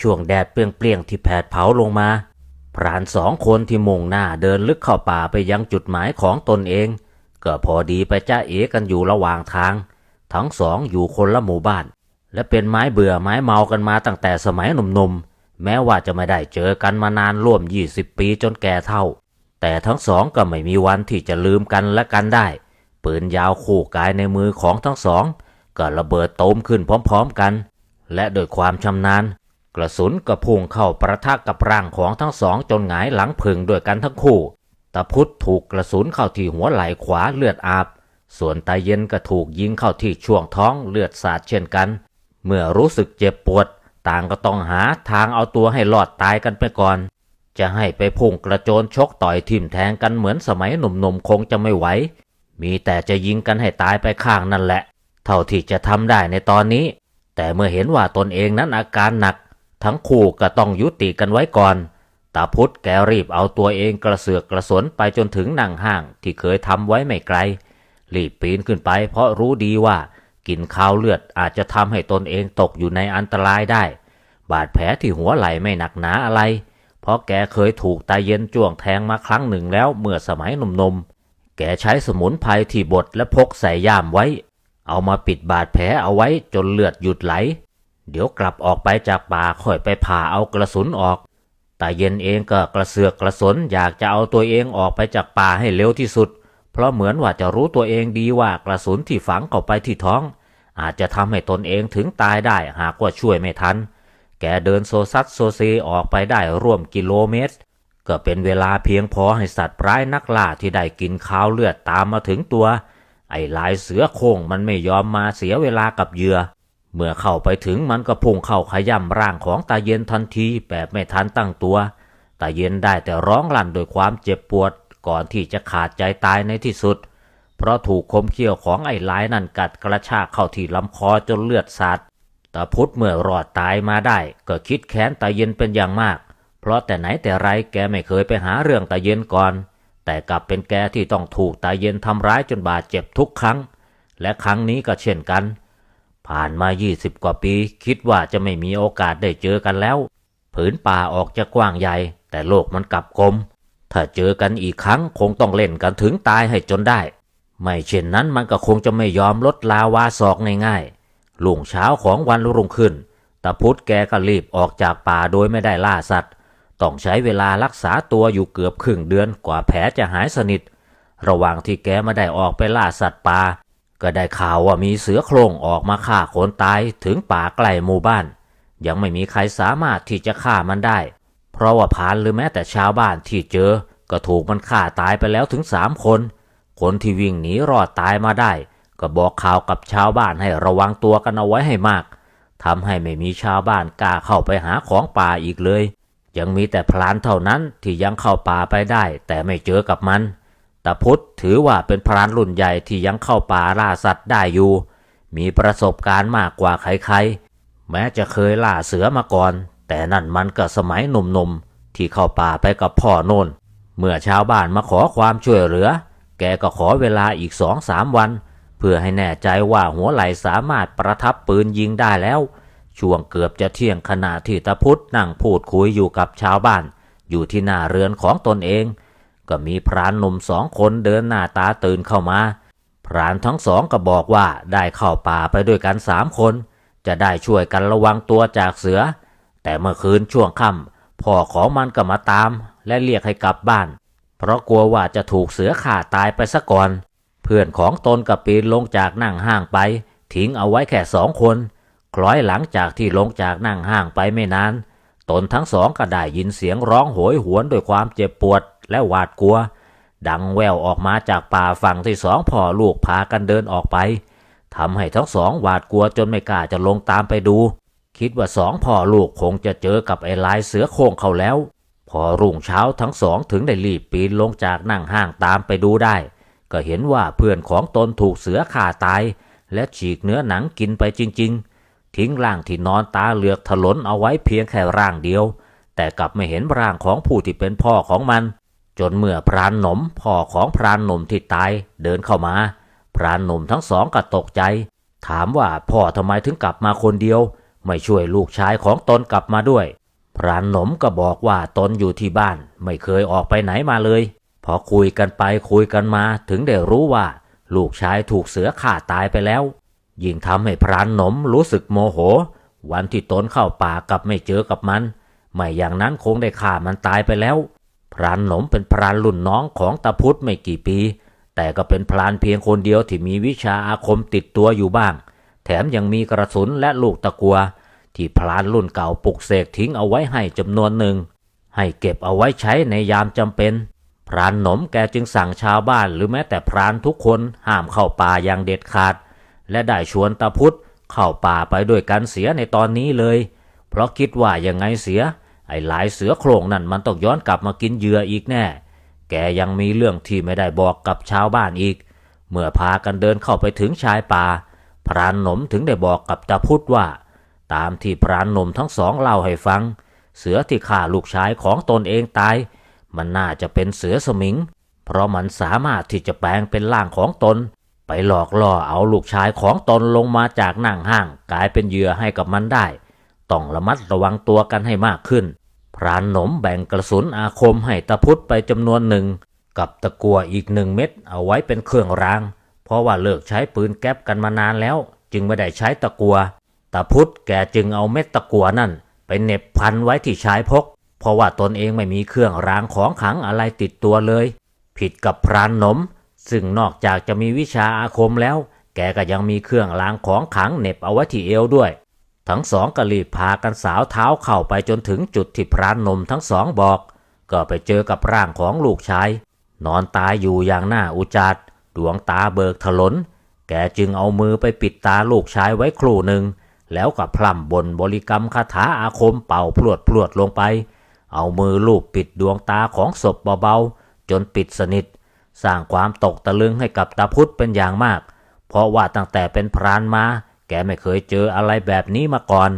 ช่วงแดดเปรี้ยงๆที่แผดเผาลงมา พรานสองคนที่มุ่งหน้าเดินลึกเข้าป่าไปยังจุดหมายของตนเอง ก็พอดีไปจ้าเอกันอยู่ระหว่างทาง ทั้งสองอยู่คนละหมู่บ้าน และเป็นไม้เบื่อไม้เมากันมาตั้งแต่สมัยหนุ่มๆ แม้ว่าจะไม่ได้เจอกันมานานร่วม 20 ปีจนแก่เท่า แต่ทั้งสองก็ไม่มีวันที่จะลืมกันและกันได้ ปืนยาวคู่กายในมือของทั้งสองก็ระเบิดโตมขึ้นพร้อมๆกัน และโดยความชำนาญ กระสุนก็พุ่งเข้าประทะกับร่างของทั้งสองจนหงายหลังพึงด้วยกันทั้งคู่ตาพุทธถูกกระสุนเข้าที่หัวไหล่ขวาเลือดอาบ ส่วนตาเย็นก็ถูกยิงเข้าที่ช่วงท้องเลือดสาดเช่นกัน เมื่อรู้สึกเจ็บปวด ต่างก็ต้องหาทางเอาตัวให้รอดตายกันไปก่อน จะให้ไปพุ่งกระโจนชกต่อยทิ่มแทงกันเหมือนสมัยหนุ่มๆคงจะไม่ไหว มีแต่จะยิงกันให้ตายไปข้างนั่นแหละ เท่าที่จะทำได้ในตอนนี้ แต่เมื่อเห็นว่าตนเองนั้นอาการหนัก ทั้งคู่ก็ต้องยุติกันไว้ก่อน ตาพุทธแกรีบเอาตัวเองกระเสือกกระสนไปจนถึงนั่งห้างที่เคยทำไว้ไม่ไกล รีบปีนขึ้นไปเพราะรู้ดีว่ากินข้าวเลือดอาจจะทำให้ตนเองตกอยู่ในอันตรายได้ บาดแผลที่หัวไหล่ไม่หนักหนาอะไร เพราะแกเคยถูกตาเย็นจ้วงแทงมาครั้งหนึ่งแล้วเมื่อสมัยหนุ่มๆ แกใช้สมุนไพรที่บดและพกใส่ย่ามไว้ เอามาปิดบาดแผลเอาไว้จนเลือดหยุดไหล เดี๋ยวกลับออกไปจากป่าค่อยไปผ่าเอากระสุนออก แตาเย็นเองก็กระเสือกกระสนอยากจะเอาตัวเองออกไปจากป่าให้เร็วที่สุด เพราะเหมือนว่าจะรู้ตัวเองดีว่ากระสุนที่ฝังเข้าไปที่ท้อง อาจจะทำให้ตนเองถึงตายได้หากว่าช่วยไม่ทัน แกเดินโซซัดโซเซออกไปได้ร่วมกิโลเมตร ก็เป็นเวลาเพียงพอให้สัตว์ร้ายนักล่าที่ได้กินข้าวเลือดตามมาถึงตัว ไอ้ลายเสือโคร่งมันไม่ยอมมาเสียเวลากับเหยื่อ เมื่อเข้าไปถึงมันก็พุ่งเข้าขย่ำร่างของตาเย็นทันทีแบบไม่ทันตั้งตัว ตาเย็นได้แต่ร้องลั่นโดวยความเจ็บปวดก่อนที่จะขาดใจตายในที่สุด เพราะถูกคมเขี้ยวของไอ้ลายนั่นกัดกระชากเข้าที่ลำคอจนเลือดสาดตาพุทธเมื่อรอดตายมาได้ ก็คิดแค้นตาเย็นเป็นอย่างมาก เพราะแต่ไหนแต่ไรแกไม่เคยไปหาเรื่องตาเย็นก่อน แต่กลับเป็นแกที่ต้องถูกตาเย็นทำร้ายจนบาดเจ็บทุกครั้ง และครั้งนี้ก็เช่นกัน ผ่านมา 20 กว่าปี คิดว่าจะไม่มีโอกาสได้เจอกันแล้ว ผืนป่าออกจะกว้างใหญ่ แต่โลกมันกลับกลม ถ้าเจอกันอีกครั้งคงต้องเล่นกันถึงตายให้จนได้ ไม่เช่นนั้นมันก็คงจะไม่ยอมลดลาวาศอกง่ายๆลุงเช้าของวันรุ่งขึ้นตาพุทธแกก็รีบออกจากป่าโดยไม่ได้ล่าสัตว์ ต้องใช้เวลารักษาตัวอยู่เกือบครึ่งเดือนกว่าแผลจะหายสนิท ระหว่างที่แกไม่ได้ออกไปล่าสัตว์ป่า ก็ได้ข่าวว่ามีเสือโคร่งออกมาฆ่าคนตายถึงป่าใกล้หมู่บ้าน ยังไม่มีใครสามารถที่จะฆ่ามันได้ เพราะว่าพานหรือแม้แต่ชาวบ้านที่เจอ ก็ถูกมันฆ่าตายไปแล้วถึงสามคน คนที่วิ่งหนีรอดตายมาได้ ก็บอกข่าวกับชาวบ้านให้ระวังตัวกันเอาไว้ให้มากทำให้ไม่มีชาวบ้านกล้าเข้าไปหาของป่าอีกเลย ยังมีแต่พรานเท่านั้นที่ยังเข้าป่าไปได้ แต่ไม่เจอกับมัน ตาพุทธถือว่าเป็นพรานรุ่นใหญ่ที่ยังเข้าป่าล่าสัตว์ได้อยู่ มีประสบการณ์มากกว่าใครๆ แม้จะเคยล่าเสือมาก่อน แต่นั่นมันก็สมัยหนุ่มๆ ที่เข้าป่าไปกับพ่อโนนเมื่อชาวบ้านมาขอความช่วยเหลือ แกก็ขอเวลาอีกสองสามวัน เพื่อให้แน่ใจว่าหัวไหลสามารถประทับปืนยิงได้แล้ว ช่วงเกือบจะเที่ยงขณะที่ตาพุทธนั่งพูดคุยอยู่กับชาวบ้าน อยู่ที่หน้าเรือนของตนเอง ก็มีพรานหนุ่มสองคนเดินหน้าตาตื่นเข้ามา พรานทั้งสองก็บอกว่าได้เข้าป่าไปด้วยกันสามคน จะได้ช่วยกันระวังตัวจากเสือ แต่เมื่อคืนช่วงค่ำพ่อของมันก็มาตาม และเรียกให้กลับบ้าน เพราะกลัวว่าจะถูกเสือข่าตายไปซะก่อน เพื่อนของตนกับปีนลงจากนั่งห้างไป ทิ้งเอาไว้แค่สองคนคล้อยหลังจากที่ลงจากนั่งห้างไปไม่นาน ตนทั้งสองก็ได้ยินเสียงร้องโหยหวนด้วยความเจ็บปวด และหวาดกลัว ดังแววออกมาจากป่าฝั่งที่สองพ่อลูกพากันเดินออกไปทำให้ทั้งสองหวาดกลัวจนไม่กล้าจะลงตามไปดู คิดว่าสองพ่อลูกคงจะเจอกับไอ้ลายเสือโคร่งเขาแล้ว พอรุ่งเช้าทั้งสองถึงได้รีบปีนลงจากนั่งห้างตามไปดูได้ ก็เห็นว่าเพื่อนของตนถูกเสือข่าตาย และฉีกเนื้อหนังกินไปจริง ๆ ทิ้งร่างที่นอนตาเหลือกถลนเอาไว้เพียงแค่ร่างเดียว แต่กลับไม่เห็นร่างของผู้ที่เป็นพ่อของมัน จนเมื่อพรานหนมพ่อของพรานหนุ่มที่ตายเดินเข้ามา พรานหนุ่มทั้งสองก็ตกใจ ถามว่าพ่อทำไมถึงกลับมาคนเดียว ไม่ช่วยลูกชายของตนกลับมาด้วย พรานหนมก็บอกว่าตนอยู่ที่บ้าน ไม่เคยออกไปไหนมาเลย พอคุยกันไปคุยกันมาถึงได้รู้ว่า ลูกชายถูกเสือฆ่าตายไปแล้ว ยิ่งทำให้พรานหนมรู้สึกโมโห วันที่ตนเข้าป่ากลับไม่เจอกับมัน ไม่อย่างนั้นคงได้ฆ่ามันตายไปแล้ว พรานหนมเป็นพรานรุ่นน้องของตาพุธไม่กี่ปี แต่ก็เป็นพรานเพียงคนเดียวที่มีวิชาอาคมติดตัวอยู่บ้าง แถมยังมีกระสุนและลูกตะกัว ที่พรานรุ่นเก่าปลุกเสกทิ้งเอาไว้ให้จำนวนหนึ่ง ให้เก็บเอาไว้ใช้ในยามจำเป็น พรานหนมแกจึงสั่งชาวบ้านหรือแม้แต่พรานทุกคนห้ามเข้าป่าอย่างเด็ดขาด และได้ชวนตาพุธเข้าป่าไปด้วยกันเสียในตอนนี้เลย เพราะคิดว่ายังไงเสีย ไอ้หลายเสือโครงนั่นมันต้องย้อนกลับมากินเหยื่ออีกแน่ แกยังมีเรื่องที่ไม่ได้บอกกับชาวบ้านอีก เมื่อพากันเดินเข้าไปถึงชายป่า พรานหนมถึงได้บอกกับตาพุธว่า ตามที่พรานหนมทั้งสองเล่าให้ฟัง เสือที่ฆ่าลูกชายของตนเองตาย มันน่าจะเป็นเสือสมิง เพราะมันสามารถที่จะแปลงเป็นร่างของตน ไปหลอกล่อเอาลูกชายของตนลงมาจากนั่งห้าง กลายเป็นเหยื่อให้กับมันได้ ต้องระมัดระวังตัวกันให้มากขึ้น พรานหนมแบ่งกระสุนอาคมให้ตะพุธไปจำนวนหนึ่ง กับตะกัวอีกหนึ่งเม็ดเอาไว้เป็นเครื่องราง เพราะว่าเลิกใช้ปืนแก๊ปกันมานานแล้ว จึงไม่ได้ใช้ตะกัวตะพุธแกจึงเอาเม็ดตะกัวนั่น ไปเน็บพันไว้ที่ชายพก เพราะว่าตนเองไม่มีเครื่องรางของขังอะไรติดตัวเลย ผิดกับพรานหนม ซึ่งนอกจากจะมีวิชาอาคมแล้ว แกก็ยังมีเครื่องรางของขังเน็บเอาไว้ที่เอวด้วย ทั้งสองก็รีบพากันสาวเท้าเข้าไปจนถึงจุดที่พรานนมทั้งสองบอก ก็ไปเจอกับร่างของลูกชาย นอนตายอยู่อย่างน่าอุจารดวงตาเบิกถลน แกจึงเอามือไปปิดตาลูกชายไว้ครู่หนึ่ง แล้วก็พล่ำบนบริกรรมคาถาอาคมเป่าพรวดพรวดลงไป เอามือลูบปิดดวงตาของศพเบาๆ จนปิดสนิท สร้างความตกตะลึงให้กับตาพุธเป็นอย่างมาก เพราะว่าตั้งแต่เป็นพรานมา แกไม่เคยเจออะไรแบบนี้มาก่อน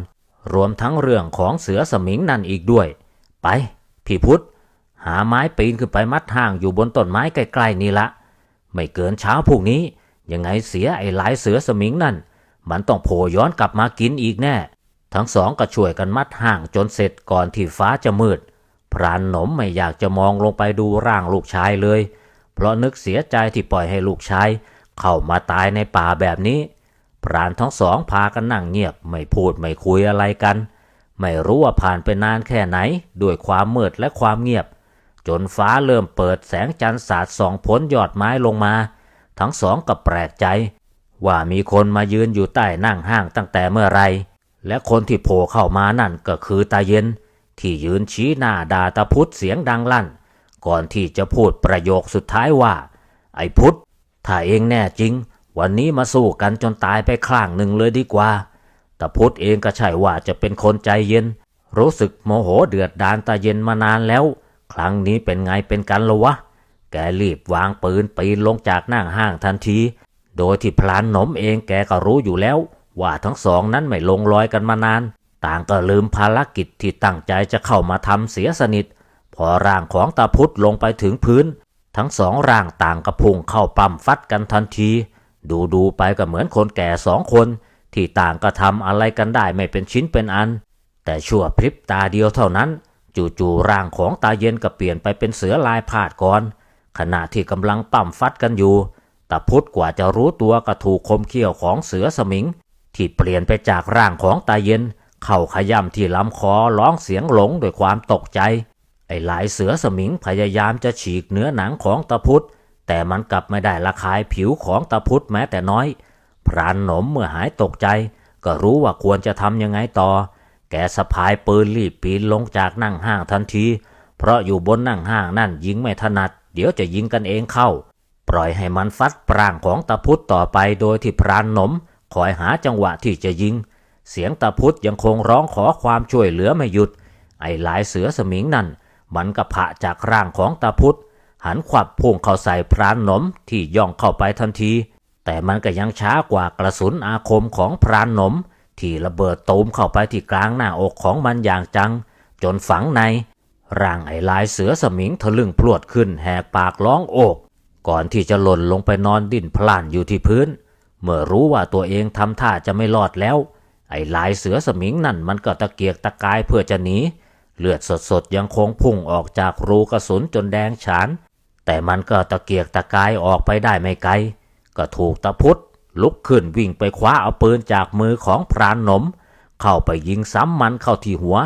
รวมทั้งเรื่องของเสือสมิงนั่นอีกด้วย ไป พี่พุธหาไม้ปีนขึ้นไปมัดห่างอยู่บนต้นไม้ใกล้ๆนี่ละ ไม่เกินเช้าพรุ่งนี้ ยังไงเสียไอ้หลายเสือสมิงนั่น มันต้องโผล่ย้อนกลับมากินอีกแน่ ทั้งสองก็ช่วยกันมัดห่างจนเสร็จก่อนที่ฟ้าจะมืด พรานหนมไม่อยากจะมองลงไปดูร่างลูกชายเลย เพราะนึกเสียใจที่ปล่อยให้ลูกชายเข้ามาตายในป่าแบบนี้ พรานทั้งสองพากันนั่งเงียบไม่พูดไม่คุยอะไรกัน ไม่รู้ว่าผ่านไปนานแค่ไหน ด้วยความมืดและความเงียบ จนฟ้าเริ่มเปิดแสงจันทร์สาดส่องพ้นยอดไม้ลงมา ทั้งสองก็แปลกใจ ว่ามีคนมายืนอยู่ใต้นั่งห้างตั้งแต่เมื่อไร และคนที่โผล่เข้ามานั่นก็คือตาเย็น ที่ยืนชี้หน้าด่าตาพุธเสียงดังลั่น ก่อนที่จะพูดประโยคสุดท้ายว่า ไอ้พุธถ้าเองแน่จริง วันนี้มาสู้กันจนตายไปข้างหนึ่งเลยดีกว่าตาพุธเองก็ใช่ว่าจะเป็นคนใจเย็น รู้สึกโมโหเดือดดานตาเย็นมานานแล้ว ครั้งนี้เป็นไงเป็นกันละวะ แกรีบวางปืนปีนลงจากนั่งห้างทันที โดยที่พลานหนมเองแกก็รู้อยู่แล้ว ว่าทั้งสองนั้นไม่ลงรอยกันมานาน ต่างก็ลืมภารกิจที่ตั้งใจจะเข้ามาทำเสียสนิท พอร่างของตาพุธลงไปถึงพื้น ทั้งสองร่างต่างกระพุ้งเข้าปั๊มฟัดกันทันที ดูดูๆไปก็เหมือนคนแก่สองคน ที่ต่างก็ทำอะไรกันได้ไม่เป็นชิ้นเป็นอัน แต่ชั่วพริบตาเดียวเท่านั้น จู่ๆร่างของตาเย็นก็เปลี่ยนไปเป็นเสือลายพาดก่อน ขณะที่กำลังปั๊มฟัดกันอยู่ตาพุธกว่าจะรู้ตัวก็ถูกคมเขี้ยวของเสือสมิง ที่เปลี่ยนไปจากร่างของตาเย็น เข้าขย่ำที่ลำคอร้องเสียงหลงด้วยความตกใจไอ้หลายเสือสมิงพยายามจะฉีกเนื้อหนังของตาพุธ แต่มันกลับไม่ได้ละคายผิวของตาพุธแม้แต่น้อย พรานหนมเมื่อหายตกใจ ก็รู้ว่าควรจะทำยังไงต่อ แกสะพายปืนรีบปีนลงจากนั่งห้างทันที เพราะอยู่บนนั่งห้างนั่นยิงไม่ถนัด เดี๋ยวจะยิงกันเองเข้า ปล่อยให้มันฟัดปรางของตาพุธต่อไปโดยที่พรานหนมคอยหาจังหวะที่จะยิง เสียงตาพุธยังคงร้องขอความช่วยเหลือไม่หยุด ไอ้หลายเสือสมิงนั่น มันกระผะจากร่างของตาพุธ หันขวับพุ่งเข้าใส่พรานหนมที่ย่องเข้าไปทันที แต่มันก็ยังช้ากว่ากระสุนอาคมของพรานหนม ที่ระเบิดตูมเข้าไปที่กลางหน้าอกของมันอย่างจัง จนฝังใน ร่างไอ้ลายเสือสมิงทะลึ่งพรวดขึ้นแหกปากร้องโอก ก่อนที่จะหล่นลงไปนอนดิ้นพล่านอยู่ที่พื้น เมื่อรู้ว่าตัวเองทำท่าจะไม่รอดแล้ว ไอ้ลายเสือสมิงนั่นมันก็ตะเกียกตะกายเพื่อจะหนีเลือดสดๆยังคงพุ่งออกจากรูกระสุนจนแดงฉาน แต่มันก็ตะเกียกตะกายออกไปได้ไม่ไกล ก็ถูกตะพุธลุกขึ้นวิ่งไปคว้าเอาปืนจากมือของพรานหนม เข้าไปยิงซ้ำมันเข้าที่หัว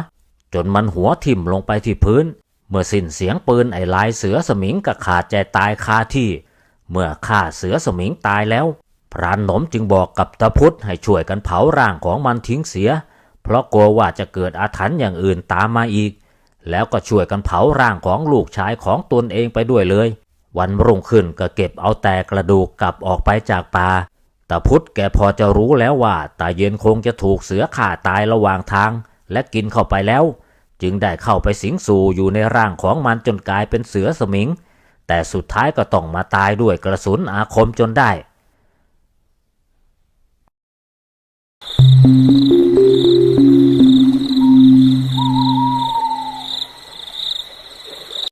จนมันหัวทิ่มลงไปที่พื้น เมื่อสิ้นเสียงปืนไอ้ลายเสือสมิงก็ขาดใจตายคาที่ เมื่อฆ่าเสือสมิงตายแล้ว พรานหนมจึงบอกกับตะพุธให้ช่วยกันเผาร่างของมันทิ้งเสีย เพราะกลัวว่าจะเกิดอาถรรพ์อย่างอื่นตามมาอีก แล้วก็ช่วยกันเผาร่างของลูกชายของตนเองไปด้วยเลย วันรุ่งขึ้นก็เก็บเอาแต่กระดูกกลับออกไปจากป่าตาพุทธแกพอจะรู้แล้วว่าตาเย็นคงจะถูกเสือข่าตายระหว่างทาง และกินเข้าไปแล้ว จึงได้เข้าไปสิงสู่อยู่ในร่างของมันจนกลายเป็นเสือสมิง แต่สุดท้ายก็ต้องมาตายด้วยกระสุนอาคมจนได้